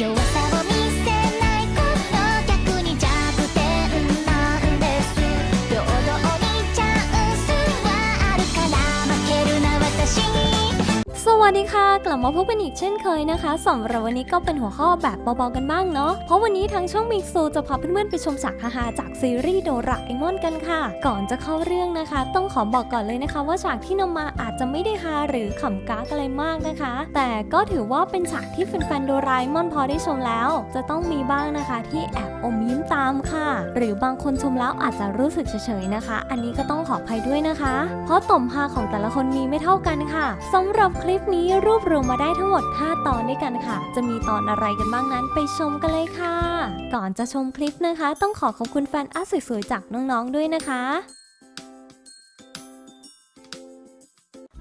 You're วัสดีค่ะ กลับมาพบกันอีกเช่นเคยนะคะสำหรับวันนี้ก็เป็นหัวข้อแบบเบาๆกันบ้างเนาะเพราะวันนี้ทางช่องมิกซูจะพาเพื่อนๆไปชมฉากฮาจากซีรีส์โดราเอมอนกันค่ะ ก่อนจะเข้าเรื่องนะคะ ต้องขอบอกก่อนเลยนะคะ ว่าฉากที่นำมาอาจจะไม่ได้ฮาหรือขำก้ากอะไรมากนะคะ แต่ก็ถือว่าเป็นฉากที่แฟนๆโดราเอมอนพอได้ชมแล้ว จะต้องมีบ้างนะคะที่แอบ อมยิ้มตามค่ะ หรือบางคนชมแล้วอาจจะรู้สึกเฉยๆนะคะ อันนี้ก็ต้องขออภัยด้วยนะคะ เพราะต่อมฮาของแต่ละคนมีไม่เท่ากันค่ะสำหรับคลิปนี้รวบรวมมาได้ทั้งหมด 5 ตอนด้วยกันค่ะ จะมีตอนอะไรกันบ้างนั้นไปชมกันเลยค่ะ ก่อนจะชมคลิปนะคะ ต้องขอขอบคุณแฟนอาร์ตสวยๆจากน้องๆด้วยนะคะ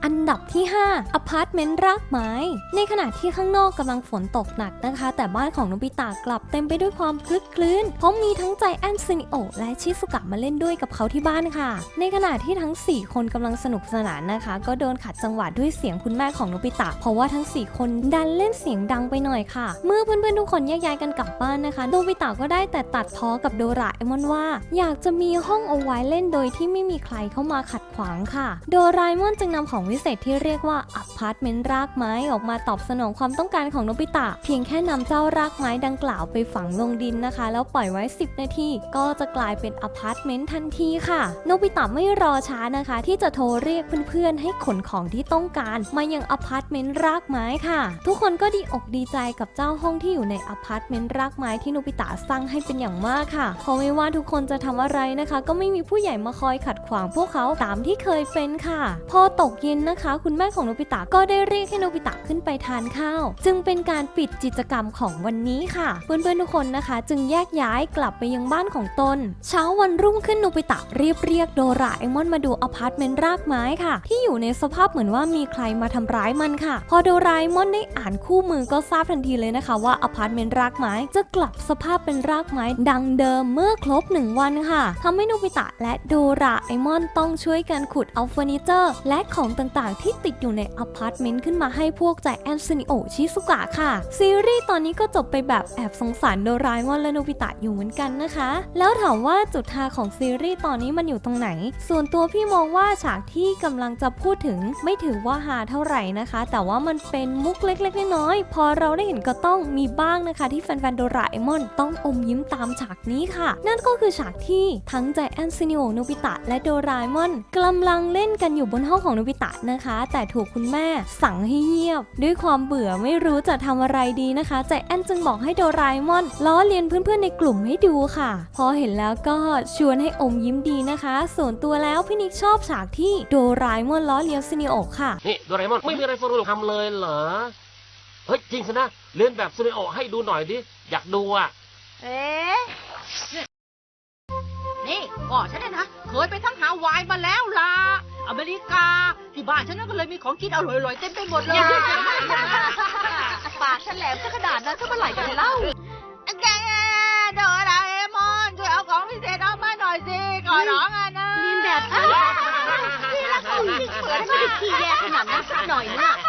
อันดับที่ 5อพาร์ตเมนต์รากไม้ ในขณะที่ข้างนอกกำลังฝนตกหนักนะคะ แต่บ้านของโนบิตะกลับเต็มไปด้วยความคลึกคลื้นเพราะมีทั้งใจแอนซินิโอและชิสุกะมาเล่นด้วยกับเขาที่บ้านค่ะ ในขณะที่ทั้ง 4 คนกำลังสนุกสนานนะคะ ก็โดนขัดจังหวะด้วยเสียงคุณแม่ของโนบิตะเพราะว่าทั้ง 4 คนดันเล่นเสียงดังไปหน่อยค่ะ เมื่อเพื่อนๆทุกคนแยกย้ายกันกลับบ้านนะคะโนบิตะก็ได้แต่ตัดพ้อกับโดราเอมอนว่า อยากจะมีห้องเอาไว้เล่นโดยที่ไม่มีใครเข้ามาขัดขวางค่ะ โดราเอมอนจึงนำของวิเศษที่เรียกว่าอพาร์ตเมนต์รากไม้ออกมาตอบสนองความต้องการของนบิตะ เพียงแค่นำเจ้ารากไม้ดังกล่าวไปฝังลงดินนะคะ แล้วปล่อยไว้ 10 นาที ก็จะกลายเป็นอพาร์ตเมนต์ทันทีค่ะนบิตะไม่รอช้านะคะ ที่จะโทรเรียกเพื่อนๆ ให้ขนของที่ต้องการ มายังอพาร์ตเมนต์รากไม้ค่ะ ทุกคนก็ดีอกดีใจกับเจ้าห้องที่อยู่ในอพาร์ตเมนต์รากไม้ที่นบิตะสร้างให้เป็นอย่างมากค่ะเพราะไม่ว่าทุกคนจะทำอะไรนะคะ ก็ไม่มีผู้ใหญ่มาคอยขัดขวางพวกเขาตามที่เคยเป็นค่ะ พอตกเย็นนะคะ คุณแม่ของโนบิตะก็ได้เรียกให้โนบิตะขึ้นไปทานข้าว จึงเป็นการปิดกิจกรรมของวันนี้ค่ะ เพื่อนๆทุกคนนะคะ จึงแยกย้ายกลับไปยังบ้านของตน เช้าวันรุ่งขึ้นโนบิตะรีบเรียกโดราเอมอนมาดูอพาร์ตเมนต์รากไม้ค่ะ ที่อยู่ในสภาพเหมือนว่ามีใครมาทำร้ายมันค่ะ พอโดราเอมอนได้อ่านคู่มือก็ทราบทันทีเลยนะคะ ว่าอพาร์ตเมนต์รากไม้จะกลับสภาพเป็นรากไม้ดังเดิมเมื่อครบ 1 วันค่ะทำให้โนบิตะและโดราเอมอนต้องช่วยกันขุดเอาเฟอร์นิเจอร์ และของต่างๆ ที่ติดอยู่ในอพาร์ตเมนต์ขึ้นมาให้พวกใจแอนซินิโอชิสุกะค่ะ ซีรีส์ตอนนี้ก็จบไปแบบแอบสงสารโดราเอมอนและโนบิตะอยู่เหมือนกันนะคะ แล้วถามว่าจุดทาของซีรีส์ตอนนี้มันอยู่ตรงไหน ส่วนตัวพี่มองว่าฉากที่กำลังจะพูดถึงไม่ถือว่าฮาเท่าไหร่นะคะ แต่ว่ามันเป็นมุกเล็กๆน้อยๆพอเราได้เห็นก็ต้องมีบ้างนะคะ ที่แฟนๆโดราเอมอนต้องอมยิ้มตามฉากนี้ค่ะ นั่นก็คือฉากที่ทั้งใจแอนซินิโอโนบิตะและโดราเอมอนกำลังเล่นกันอยู่บนห้องของโนบิตะนะคะ แต่ถูกคุณแม่สั่งให้เงียบ ด้วยความเบื่อไม่รู้จะทำอะไรดีนะคะใจแอนจึงบอกให้โดราเอมอนล้อเลียนเพื่อนๆในกลุ่มให้ดูค่ะ พอเห็นแล้วก็ชวนให้อมยิ้มดีนะคะ ส่วนตัวแล้วพี่นิกชอบฉากที่โดราเอมอนล้อเลียนซินิโอค่ะนี่โดราเอมอนไม่มีอะไรฟรุทำเลยเหรอเฮ้ยจริงสินะเล่นแบบซูนิโอให้ดูหน่อยดิอยากดูอะเอ๊ะนี่พ่อฉันเนี่ยนะ เคยไปทั้งฮาวายมาแล้วล่ะ อเมริกา ที่บ้านฉันนั่นก็เลยมีของกินอร่อยๆเต็มไปหมดเลย ปากฉันแหลมซะขนาดนั้นถ้าเมื่อไหร่กันเล่าแกโดราเอมอนช่วยเอาของพิเศษออกมาหน่อยสิขอร้องอะนะ เรียนแบบฉันนี่ละเขาจริงเหมือนไม่ได้ขี้แยขนาดนั้นสักหน่อยนะอั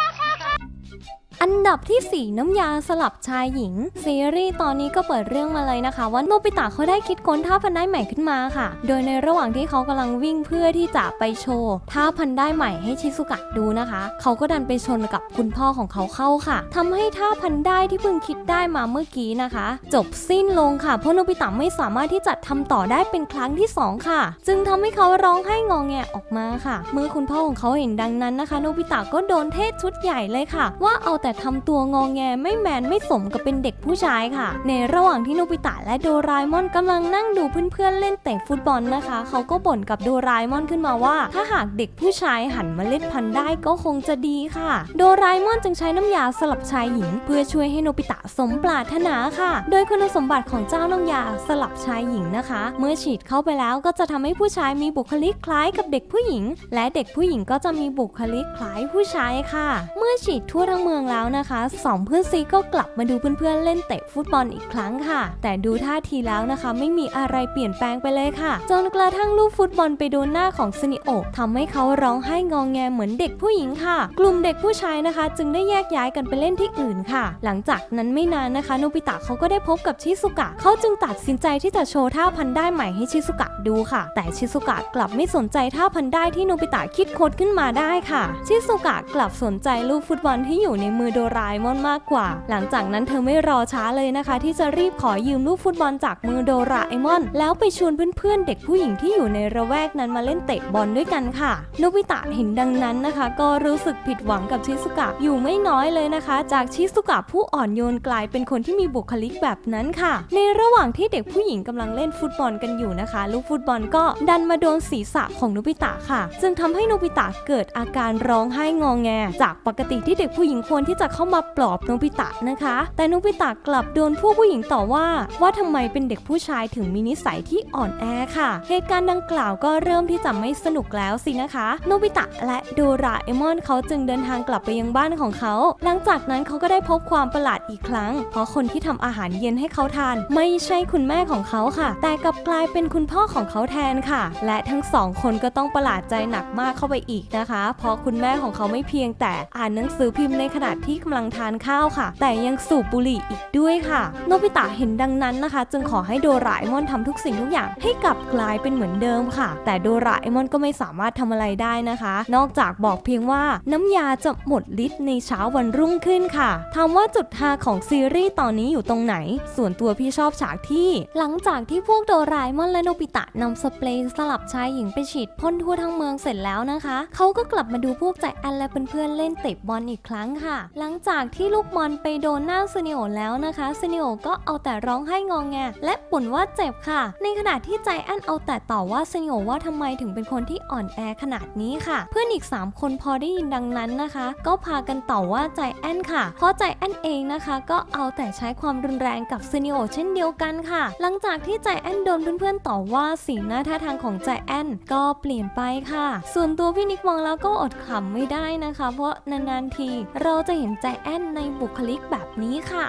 นดับที่ 4 น้ำยาสลับชายหญิง ซีรีส์ตอนนี้ก็เปิดเรื่องมาเลยนะคะ ว่าโนบิตะเขาได้คิดค้นท่าพันได้ใหม่ขึ้นมาค่ะ โดยในระหว่างที่เขากำลังวิ่งเพื่อที่จะไปโชว์ท่าพันได้ใหม่ให้ชิซุกะดูนะคะ เขาก็ดันไปชนกับคุณพ่อของเขาเข้าค่ะทำให้ท่าพันได้ที่เพิ่งคิดได้มาเมื่อกี้นะคะ จบสิ้นลงค่ะเพราะโนบิตะไม่สามารถที่จะทำต่อได้เป็นครั้งที่สองค่ะ จึงทำให้เขาร้องไห้งองแงออกมาค่ะ เมื่อคุณพ่อของเขาเห็นดังนั้นนะคะ โนบิตะก็โดนเทศชุดใหญ่เลยค่ะ ว่าเอาแต่ทำตัวงองแงไม่แมนไม่สมกับเป็นเด็กผู้ชายค่ะ ในระหว่างที่โนบิตะและโดราเอมอนกำลังนั่งดูเพื่อนๆเล่นเตะฟุตบอลนะคะ เขาก็บ่นกับโดราเอมอนขึ้นมาว่า ถ้าหากเด็กผู้ชายหันมาเล่นพันได้ก็คงจะดีค่ะ โดราเอมอนจึงใช้น้ำยาสลับชายหญิง เพื่อช่วยให้โนบิตะสมปรารถนาค่ะ โดยคุณสมบัติของเจ้าน้ำยาสลับชายหญิงนะคะ เมื่อฉีดเข้าไปแล้วก็จะทำให้ผู้ชายมีบุคลิกคล้ายกับเด็กผู้หญิง และเด็กผู้หญิงก็จะมีบุคลิกคล้ายผู้ชายค่ะ เมื่อฉีดทั่วทั้งเมืองแล้วนะคะสองเพื่อนซีก็กลับมาดูเพื่อนๆเล่นเตะฟุตบอลอีกครั้งค่ะ แต่ดูท่าทีแล้วนะคะ ไม่มีอะไรเปลี่ยนแปลงไปเลยค่ะ จนกระทั่งลูกฟุตบอลไปโดนหน้าของซินิโอะทำให้เขาร้องไห้งองแงเหมือนเด็กผู้หญิงค่ะ กลุ่มเด็กผู้ชายนะคะ จึงได้แยกย้ายกันไปเล่นที่อื่นค่ะ หลังจากนั้นไม่นานนะคะโนบิตะเขาก็ได้พบกับชิซุกะเขาจึงตัดสินใจที่จะโชว์ท่าพันได้ใหม่ให้ชิซุกะดูค่ะ แต่ชิซุกะกลับไม่สนใจท่าพันได้ที่โนบิตะคิดค้นขึ้นมาได้ค่ะ ชิซุกะกลับสนใจลูกฟุตบอลที่อยู่ในมือโดราเอมอนมากกว่า หลังจากนั้นเธอไม่รอช้าเลยนะคะ ที่จะรีบขอยืมลูกฟุตบอลจากมือโดราเอมอน แล้วไปชวนเพื่อนๆ เด็กผู้หญิงที่อยู่ในระแวกนั้นมาเล่นเตะบอลด้วยกันค่ะโนบิตะเห็นดังนั้นนะคะ ก็รู้สึกผิดหวังกับชิซุกะอยู่ไม่น้อยเลยนะคะ จากชิซุกะผู้อ่อนโยนกลายเป็นคนที่มีบุคลิกแบบนั้นค่ะ ในระหว่างที่เด็กผู้หญิงกำลังเล่นฟุตบอลกันอยู่นะคะ ลูกฟุตบอลก็ดันมาโดนศีรษะของโนบิตะค่ะ จึงทำให้โนบิตะเกิดอาการร้องไห้งองแง จากปกติที่เด็กผู้หญิงควรที่จะเข้ามาปลอบโนบิตะนะคะ แต่โนบิตะกลับโดนพวกผู้หญิงต่อว่า ว่าทำไมเป็นเด็กผู้ชายถึงมีนิสัยที่อ่อนแอค่ะ เหตุการณ์ดังกล่าวก็เริ่มที่จะไม่สนุกแล้วสินะคะโนบิตะและโดราเอมอนเขาจึงเดินทางกลับไปยังบ้านของเขา หลังจากนั้นเขาก็ได้พบความประหลาดอีกครั้ง เพราะคนที่ทำอาหารเย็นให้เขาทาน ไม่ใช่คุณแม่ของเขาค่ะ แต่กลับกลายเป็นคุณพ่อของเขาแทนค่ะ และทั้งสองคนก็ต้องประหลาดใจหนักมากเข้าไปอีกนะคะ เพราะคุณแม่ของเขาไม่เพียงแต่อ่านหนังสือพิมพ์ในขณะที่กำลังทานข้าวค่ะ แต่ยังสูบบุหรี่อีกด้วยค่ะ โนบิตะเห็นดังนั้นนะคะ จึงขอให้โดราเอมอนทำทุกสิ่งทุกอย่างให้กลับกลายเป็นเหมือนเดิมค่ะ แต่โดราเอมอนก็ไม่สามารถทำอะไรได้นะคะ นอกจากบอกเพียงว่าน้ำยาจะหมดฤทธิ์ในเช้าวันรุ่งขึ้นค่ะถามว่าจุดฮาของซีรีส์ตอนนี้อยู่ตรงไหน ส่วนตัวพี่ชอบฉากที่ หลังจากที่พวกโดราเอมอนและโนบิตะนำสเปรย์สลับชายหญิงไปฉีดพ่นทั่วทั้งเมืองเสร็จแล้วนะคะ เขาก็กลับมาดูพวกใจแอนและเพื่อนๆเล่นเตะบอลอีกครั้งค่ะหลังจากที่ลูกบอลไปโดนหน้าซูนิโอแล้วนะคะซูนิโอก็เอาแต่ร้องไห้งองแงและบ่นว่าเจ็บค่ะ ในขณะที่ใจแอนเอาแต่ต่อว่าซูนิโอว่าทำไมถึงเป็นคนที่อ่อนแอขนาดนี้ค่ะ เพื่อนอีก 3 คนพอได้ยินดังนั้นนะคะ ก็พากันต่อว่าใจแอนค่ะ เพราะใจแอนเองนะคะ ก็เอาแต่ใช้ความรุนแรงกับซูนิโอเช่นเดียวกันค่ะ หลังจากที่ใจแอนโดนเพื่อนๆต่อว่าสีหน้าท่าทางของใจแอนก็เปลี่ยนไปค่ะ ส่วนตัวพี่นิกมองแล้วก็อดขำไม่ได้นะคะ เพราะนานๆทีเราจะเห็นใจแอนในบุคลิกแบบนี้ค่ะ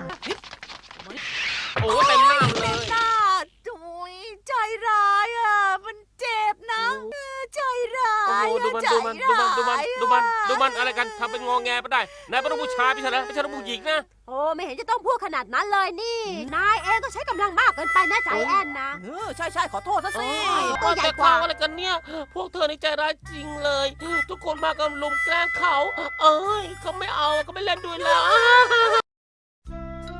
โอ้เต็มหน้าเลยหน้าจุยใจร้ายอะ มันเจ็บนะเออใจร้าโอ้ยดูอะมันใจดูมันดูมันดูมันร้ายดูมันอะดูมันอะไรกันทำเป็นงอแงไปได้นายเป็นผู้ชายไม่ใช่เหรอไม่ใช่ผู้หญิงนะ โอ้ไม่เห็นจะต้องพูดขนาดนั้นเลยนี่ นายเองก็ใช้กำลังมากเกินไปนะใจแอนนะ เออใช่ใช่ขอโทษซะสิตัวใหญ่แต่กว่าเขาอะไรกันเนี่ย พวกเธอในใจร้ายจริงเลย ทุกคนมากันลุมแกล้งเขา เอ้ยเขาไม่เอาเขาไม่เล่นด้วยแล้ว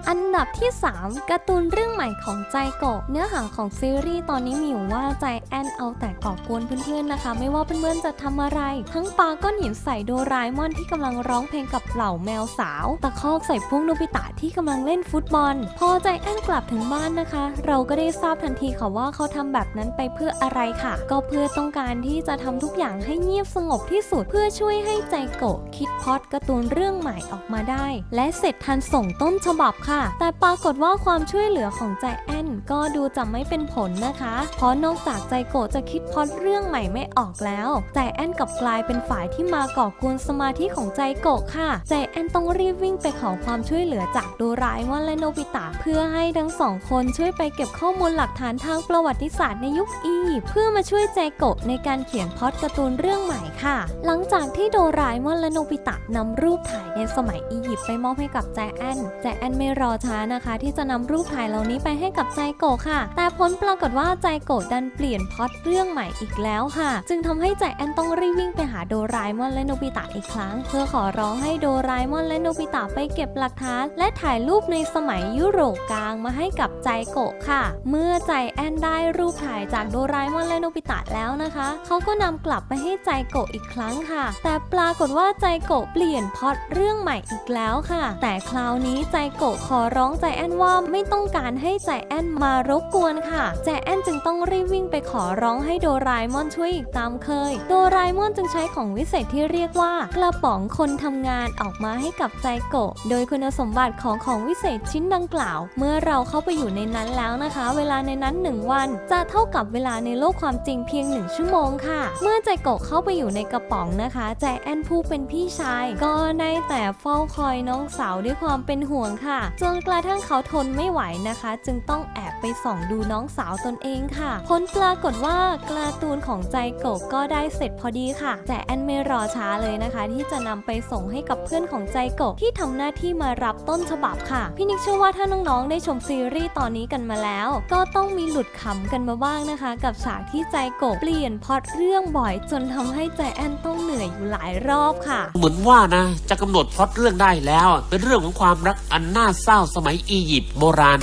อันดับที่ 3การ์ตูนเรื่องใหม่ของใจโกะเนื้อหาของซีรีส์ตอนนี้มีอยู่ว่าใจแอนเอาแต่ก่อกวนเพื่อนๆนะคะ ไม่ว่าเพื่อนๆจะทำอะไร ทั้งปาก้อนหินใส่โดราเอมอนที่กำลังร้องเพลงกับเหล่าแมวสาว ตะคอกใส่พวกโนบิตะที่กำลังเล่นฟุตบอล พอใจแอนกลับถึงบ้านนะคะ เราก็ได้ทราบทันทีค่ะว่าเขาทำแบบนั้นไปเพื่ออะไรค่ะ ก็เพื่อต้องการที่จะทำทุกอย่างให้เงียบสงบที่สุด เพื่อช่วยให้ใจโกะคิดพอดการ์ตูนเรื่องใหม่ออกมาได้ และเสร็จทันส่งต้นฉบับค่ะแต่ปรากฏว่าความช่วยเหลือของใจแอนก็ดูจะไม่เป็นผลนะคะ เพราะนอกจากใจโกะจะคิดพอดเรื่องใหม่ไม่ออกแล้ว ใจแอนกลับกลายเป็นฝ่ายที่มาก่อกวนสมาธิของใจโกะค่ะ ใจแอนต้องรีบวิ่งไปขอความช่วยเหลือจากโดราเอมอนและโนบิตะเพื่อให้ทั้งสองคนช่วยไปเก็บข้อมูลหลักฐานทางประวัติศาสตร์ในยุคอียิปต์เพื่อมาช่วยใจโกะในการเขียนพอดการ์ตูนเรื่องใหม่ค่ะ หลังจากที่โดราเอมอนและโนบิตะนำรูปถ่ายในสมัยอียิปต์ไปมอบให้กับใจแอนใจแอนไม่รอช้านะคะ ที่จะนำรูปถ่ายเหล่านี้ไปให้กับใจโกะค่ะ แต่ผลปรากฏว่าใจโกะดันเปลี่ยนพล็อดเรื่องใหม่อีกแล้วค่ะ จึงทำให้ใจแอนต้องรีบวิ่งไปหาโดราเอมอนและโนบิตะอีกครั้ง เพื่อขอร้องให้โดราเอมอนและโนบิตะไปเก็บหลักฐาน และถ่ายรูปในสมัยยุโรปกลางมาให้กับใจโกะค่ะ เมื่อใจแอนได้รูปถ่ายจากโดราเอมอนและโนบิตะแล้วนะคะ เขาก็นำกลับไปให้ใจโกะอีกครั้งค่ะ แต่ปรากฏว่าใจโกะเปลี่ยนพล็อดเรื่องใหม่อีกแล้วค่ะ แต่คราวนี้ใจโกะขออร้องใจแอนว่าไม่ต้องการให้ใจแอนมารบกวนค่ะใจแอนจึงต้องรีบวิ่งไปขอร้องให้โดราเอมอนช่วยอีกตามเคย โดราเอมอนจึงใช้ของวิเศษที่เรียกว่ากระป๋องคนทำงานออกมาให้กับใจโกะ โดยคุณสมบัติของของวิเศษชิ้นดังกล่าว เมื่อเราเข้าไปอยู่ในนั้นแล้วนะคะ เวลาในนั้น 1 วัน จะเท่ากับเวลาในโลกความจริงเพียง 1 ชั่วโมงค่ะ เมื่อใจโกะเข้าไปอยู่ในกระป๋องนะคะใจแอนผู้เป็นพี่ชาย ก็ได้แต่เฝ้าคอยน้องสาวด้วยความเป็นห่วงค่ะจจนกระทั่งเขาทนไม่ไหวนะคะ จึงต้องแอบไปส่องดูน้องสาวตนเองค่ะ ผลปรากฏว่าการ์ตูนของใจโกะก็ได้เสร็จพอดีค่ะ แต่แอนไม่รอช้าเลยนะคะ ที่จะนำไปส่งให้กับเพื่อนของใจโกะที่ทำหน้าที่มารับต้นฉบับค่ะพี่นิกเชื่อว่าถ้าน้องๆได้ชมซีรีส์ตอนนี้กันมาแล้ว ก็ต้องมีหลุดขำกันมาบ้างนะคะ กับฉากที่ใจโกะเปลี่ยนพ็อตเรื่องบ่อยจนทำให้ใจแอนต้องเหนื่อยอยู่หลายรอบค่ะ เหมือนว่านะจะกำหนดพ็อตเรื่องได้แล้ว เป็นเรื่องของความรักอันน่าเศร้าสมัยอียิปต์โบราณ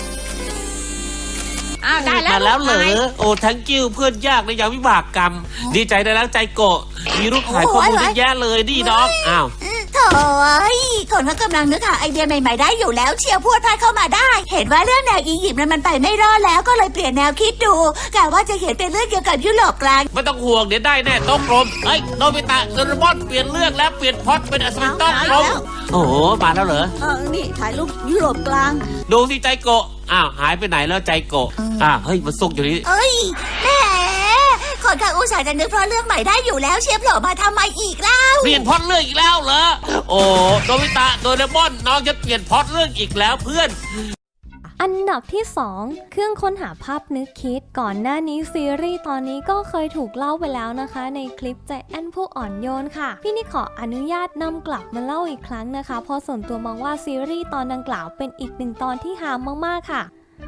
อ้าวได้แล้วมาแล้วเหรกอชายโอ้ทั้งกิ้วเพื่อนยากในยามวิบากกรรม ดีใจได้แล้วใจโกะมีรูปถ่ายข้อมูลเยอะแยะเลยนี่น้องอ้าว โถ่ยคนเขากำลังนึกหาไอเดียใหม่ ๆ ได้อยู่แล้วเชียวพูดพลาดเข้ามาได้ เห็นว่าเรื่องแนวอียิปต์นั้นมันไปไม่รอดแล้วก็เลยเปลี่ยนแนวคิดดูกะว่าจะเขียนเป็นเรื่องเกี่ยวกับยุโรปกลางไม่ต้องห่วงเดี๋ยวได้แน่โต๊ะกลมเฮ้ยโนบิตะโดเรมอนเปลี่ยนเรื่องแล้วเปลี่ยนพล็อตเป็นอัศวินโต๊ะกลมเอาแล้วโอ้โหมาแล้วเหรอเออนี่ถ่ายรูปยุโรปกลาง ดูสิใจโกะอ้าวหายไปไหนแล้วใจโกะอ้าวเฮ้ยมันซุกอยู่นี่เอ้ยแหม คนข้างอุตส่าห์จะนึกเพราะเรื่องใหม่ได้อยู่แล้วเชียร์โผล่มาทำไมอีกเล่าเปลี่ยนพล็อตเรื่องอีกแล้วเหรอ โอ้โนบิตะโดเรมอนน้องจะเปลี่ยนพล็อตเรื่องอีกแล้วเพื่อน อันดับที่ 2 เครื่องค้นหาภาพนึกคิด ก่อนหน้านี้ซีรีส์ตอนนี้ก็เคยถูกเล่าไปแล้วนะคะ ในคลิปใจแอนผู้อ่อนโยนค่ะ พี่นี่ขออนุญาตนำกลับมาเล่าอีกครั้งนะคะ เพราะส่วนตัวมองว่าซีรีส์ตอนดังกล่าวเป็นอีกหนึ่งตอนที่ฮามมากๆค่ะ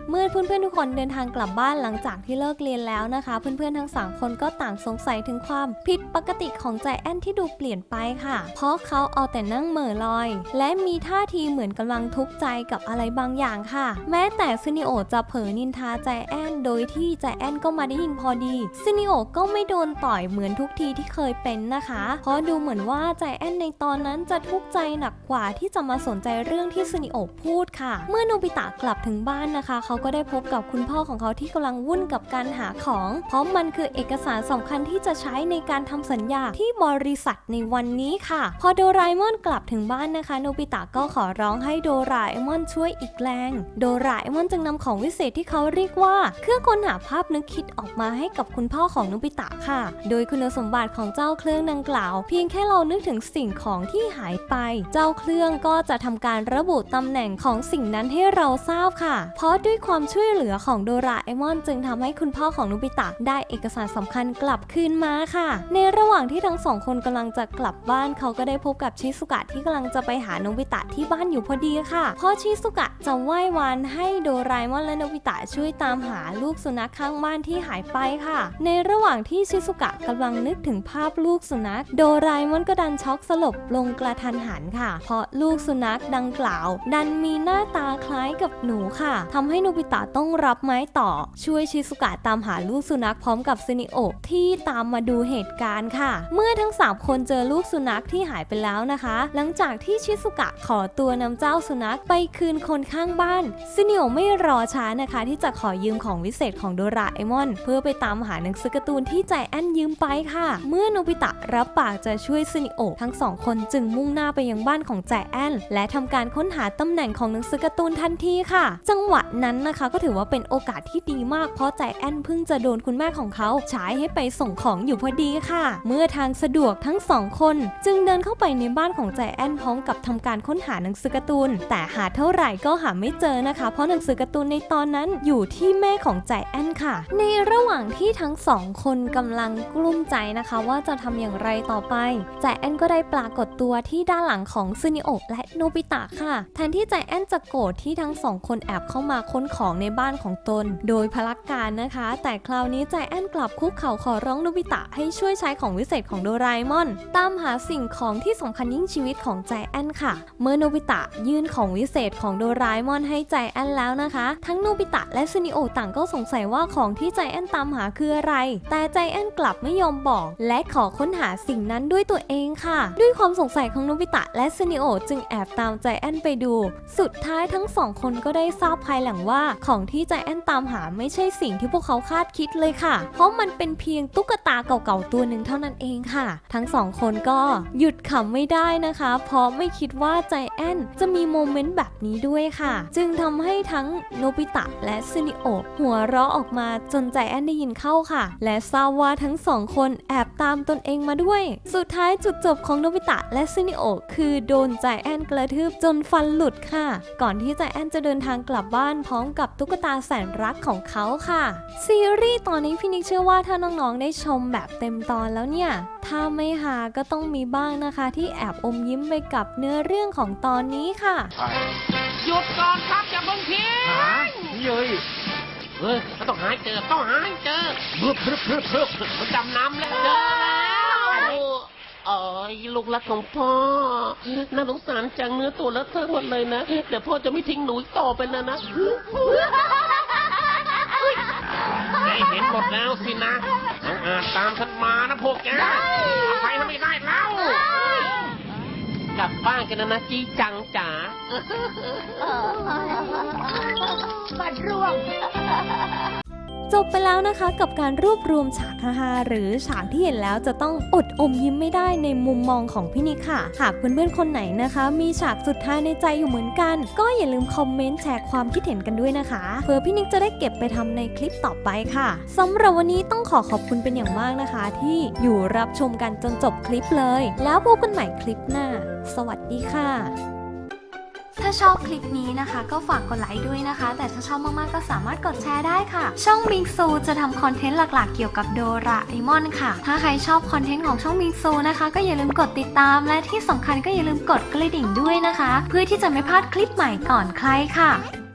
เมื่อเพื่อนๆทุกคนเดินทางกลับบ้านหลังจากที่เลิกเรียนแล้วนะคะ เพื่อนๆทั้งสามคนก็ต่างสงสัยถึงความผิดปกติของใจแอนที่ดูเปลี่ยนไปค่ะ เพราะเขาเอาแต่นั่งเหม่อลอย และมีท่าทีเหมือนกำลังทุกข์ใจกับอะไรบางอย่างค่ะ แม้แต่ซินิโอจะเผลอนินทาใจแอนโดยที่ใจแอนก็มาได้ยินพอดีซินิโอก็ไม่โดนต่อยเหมือนทุกทีที่เคยเป็นนะคะ เพราะดูเหมือนว่าใจแอนในตอนนั้นจะทุกข์ใจหนักกว่าที่จะมาสนใจเรื่องที่ซินิโอพูดค่ะ เมื่อโนบิตะกลับถึงบ้านนะคะเขาก็ได้พบกับคุณพ่อของเขาที่กำลังวุ่นกับการหาของ เพราะมันคือเอกสารสำคัญที่จะใช้ในการทำสัญญาที่บริษัทในวันนี้ค่ะ พอโดราเอมอนกลับถึงบ้านนะคะ โนบิตะก็ขอร้องให้โดราเอมอนช่วยอีกแรง โดราเอมอนจึงนำของวิเศษที่เขาเรียกว่า เครื่องค้นหาภาพนึกคิดออกมาให้กับคุณพ่อของโนบิตะค่ะ โดยคุณสมบัติของเจ้าเครื่องดังกล่าว เพียงแค่เรานึกถึงสิ่งของที่หายไป เจ้าเครื่องก็จะทำการระบุตำแหน่งของสิ่งนั้นให้เราทราบค่ะ เพราะด้วยความช่วยเหลือของโดราเอมอน จึงทำให้คุณพ่อของโนบิตะได้เอกสารสำคัญกลับคืนมาค่ะ ในระหว่างที่ทั้งสองคนกำลังจะกลับบ้านเขาก็ได้พบกับชิสุกะที่กำลังจะไปหาโนบิตะที่บ้านอยู่พอดีค่ะเพราะชิสุกะจะไหว้วานให้โดราเอมอนและโนบิตะช่วยตามหาลูกสุนัขข้างบ้านที่หายไปค่ะ ในระหว่างที่ชิสุกะกำลังนึกถึงภาพลูกสุนัข โดราเอมอนก็ดันช็อกสลบลงกระทันหันค่ะ เพราะลูกสุนัขดังกล่าว ดันมีหน้าตาคล้ายกับหนูค่ะทำให้โนบิตะต้องรับไม้ต่อ ช่วยชิสุกะตามหาลูกสุนัขพร้อมกับซินิโอะที่ตามมาดูเหตุการณ์ค่ะ เมื่อทั้ง 3 คนเจอลูกสุนัขที่หายไปแล้วนะคะ หลังจากที่ชิสุกะขอตัวนำเจ้าสุนัขไปคืนคนข้างบ้านซินิโอะไม่รอช้านะคะ ที่จะขอยืมของวิเศษของโดราเอมอน เพื่อไปตามหาหนังสือการ์ตูนที่ใจแอนยืมไปค่ะ เมื่อโนบิตะรับปากจะช่วยซินิโอะทั้งสองคนจึงมุ่งหน้าไปยังบ้านของใจแอนและทำการค้นหาตำแหน่งของหนังสือการ์ตูนทันทีค่ะ จังหวะนั้นนะคะก็ถือว่าเป็นโอกาสที่ดีมากเพราะใจแอนเพิ่งจะโดนคุณแม่ของเขาใช้ให้ไปส่งของอยู่พอดีค่ะ เมื่อทางสะดวกทั้งสองคน จึงเดินเข้าไปในบ้านของใจแอนพร้อมกับทำการค้นหาหนังสือการ์ตูน แต่หาเท่าไหร่ก็หาไม่เจอนะคะ เพราะหนังสือการ์ตูนในตอนนั้นอยู่ที่แม่ของใจแอนค่ะ ในระหว่างที่ทั้งสองคนกำลังกลุ้มใจนะคะ ว่าจะทำอย่างไรต่อไปใจแอนก็ได้ปรากฏตัวที่ด้านหลังของซึนิโอและโนบิตะค่ะ แทนที่ใจแอนจะโกรธที่ทั้งสองคนแอบเข้ามาค้นของในบ้านของตน โดยพลักการนะคะ แต่คราวนี้ใจแอนกลับคุกเข่าขอร้องโนบิตะให้ช่วยใช้ของวิเศษของโดราเอมอน ตามหาสิ่งของที่สำคัญยิ่งชีวิตของใจแอนค่ะ เมื่อโนบิตะยื่นของวิเศษของโดราเอมอนให้ใจแอนแล้วนะคะ ทั้งโนบิตะและซูนิโอต่างก็สงสัยว่าของที่ใจแอนตามหาคืออะไร แต่ใจแอนกลับไม่ยอมบอก และขอค้นหาสิ่งนั้นด้วยตัวเองค่ะ ด้วยความสงสัยของโนบิตะและซูนิโอจึงแอบตามใจแอนไปดู สุดท้ายทั้งสองคนก็ได้ทราบภายหลังว่าของที่ใจแอนตามหาไม่ใช่สิ่งที่พวกเขาคาดคิดเลยค่ะ เพราะมันเป็นเพียงตุ๊กตาเก่าๆตัวหนึ่งเท่านั้นเองค่ะ ทั้งสองคนก็หยุดขำไม่ได้นะคะ เพราะไม่คิดว่าใจแอนจะมีโมเมนต์แบบนี้ด้วยค่ะ จึงทำให้ทั้งโนบิตะและซูนิโอหัวเราะออกมาจนใจแอนได้ยินเข้าค่ะ และทราบว่าทั้งสองคนแอบตามตนเองมาด้วย สุดท้ายจุดจบของโนบิตะและซูนิโอคือโดนใจแอนกระทืบจนฟันหลุดค่ะ ก่อนที่ใจแอนจะเดินทางกลับบ้านพร้อมกับตุ๊กตาแสนรักของเขาค่ะ ซีรีส์ตอนนี้พี่นิกเชื่อว่าถ้าน้องๆได้ชมแบบเต็มตอนแล้วเนี่ย ถ้าไม่หาก็ต้องมีบ้างนะคะ ที่แอบอมยิ้มไปกับเนื้อเรื่องของตอนนี้ค่ะ หยุดก่อนครับอย่าเพิ่งทิ้งหาเย้ยเฮ้ยเราต้องหาให้เจอต้องหาให้เจอบึบบึบบึบบึบมันดำน้ำแล้วเจอแล้ว โอ้ยลูกรักของพ่อ น่าสงสารจังเนื้อตัวเลอะเทอะหมดเลยนะ เดี๋ยวพ่อจะไม่ทิ้งหนูอีกต่อไปแล้วนะได้เห็นหมดแล้วสินะต้องอาจตามฉันมานะพวกแกอภัยให้ไม่ได้แล้วกลับบ้านกันนะนะจีจังจ๋า บัดร่วง จบไปแล้วนะคะกับการรวบรวมฉากฮาหรือฉากที่เห็นแล้วจะต้องอดอมยิ้มไม่ได้ในมุมมองของพี่นิกค่ะ หากเพื่อนๆคนไหนนะคะ มีฉากสุดท้ายในใจอยู่เหมือนกัน ก็อย่าลืมคอมเมนต์แชร์ความคิดเห็นกันด้วยนะคะ เพื่อพี่นิกจะได้เก็บไปทำในคลิปต่อไปค่ะสำหรับวันนี้ต้องขอขอบคุณเป็นอย่างมากนะคะ ที่อยู่รับชมกันจนจบคลิปเลย แล้วพบกันใหม่คลิปหน้า สวัสดีค่ะ ถ้าชอบคลิปนี้นะคะ ก็ฝากกดไลค์ด้วยนะคะ แต่ถ้าชอบมากๆก็สามารถกดแชร์ได้ค่ะ ช่องบิงซูจะทำคอนเทนต์หลักๆ เกี่ยวกับโดราเอมอนค่ะ ถ้าใครชอบคอนเทนต์ของช่องบิงซูนะคะ ก็อย่าลืมกดติดตาม และที่สำคัญก็อย่าลืมกดกระดิ่งด้วยนะคะ เพื่อที่จะไม่พลาดคลิปใหม่ก่อนใครค่ะ